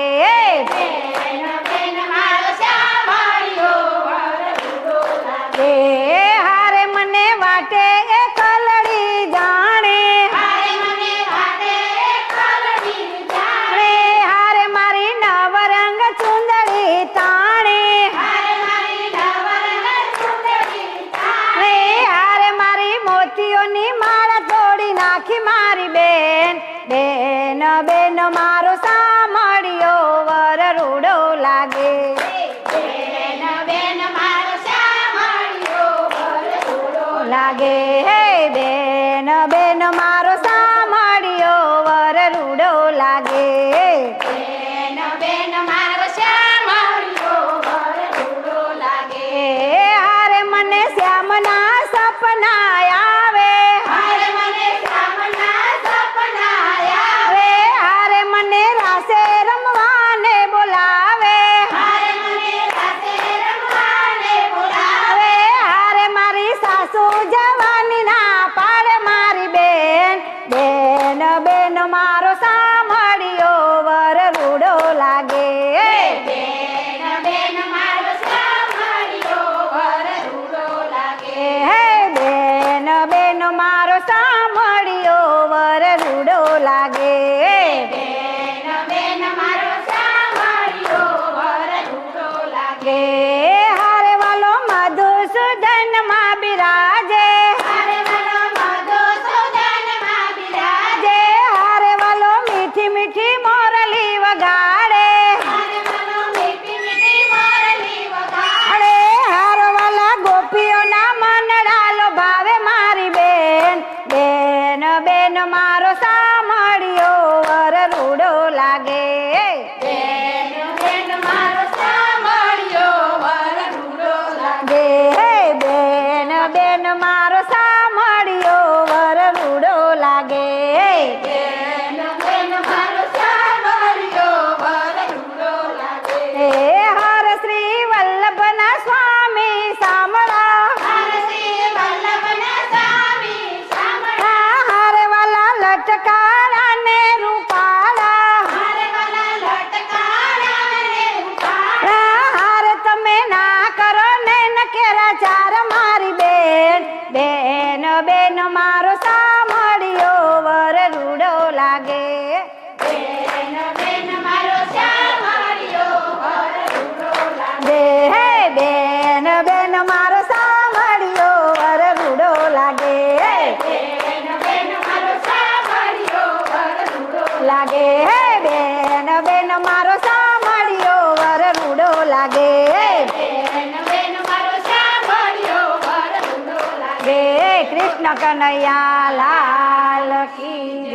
Ei, ei. Ei! Debe. cara. લાગે હે બેન બેન મારો સાંભળ્યો વર રૂડો લાગે હે. કૃષ્ણ કનૈયા લાલ કી.